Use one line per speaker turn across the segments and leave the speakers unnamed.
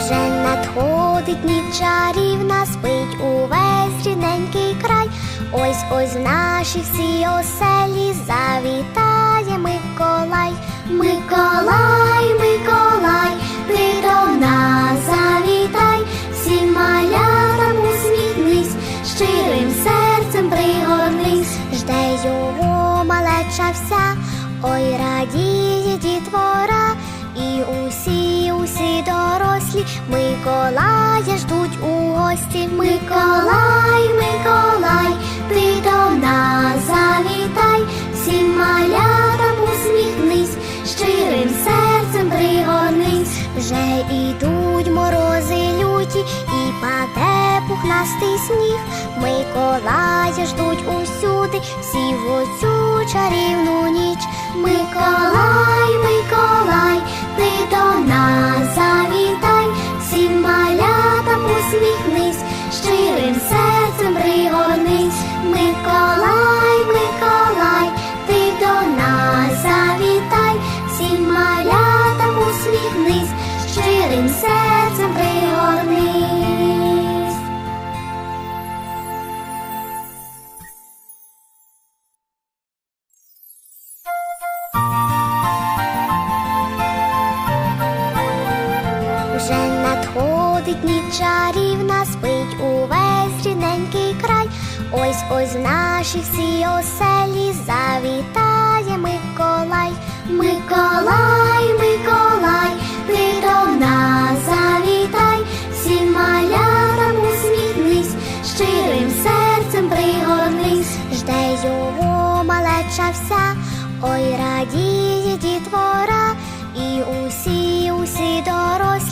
надходить ніч чарівна, спить увесь рідненький край. Ось ось в наші всі оселі завітає Миколай. Миколай, Миколай, ти до нас завітай, всім малятам усміхнись, щирим серцем пригорнись, жде його малеча вся, ой радіє дітвора, і усі, усі дорослі Миколая ждуть у гості. Миколай, Миколай, ти до нас завітай, всім малятам усміхнись, щирим серцем пригорнись, вже ідуть морози люті, і паде пухнастий сніг. Миколая ждуть усюди, всі в оцю чарівну ніч. Миколай, Вже надходить ніч чарівна, спить увесь рідненький край. Ось ось в наші всі оселі завітає Миколай. Миколай, Миколай, ти до нас завітай, всім малятам усміхнись, щирим серцем пригорнись, жде його малеча вся, ой радіє дітвора,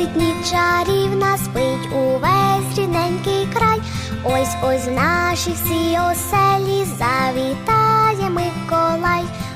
надходить ніч чарівна, спить увесь рідненький край. Ось ось в наші всі оселі завітає Миколай.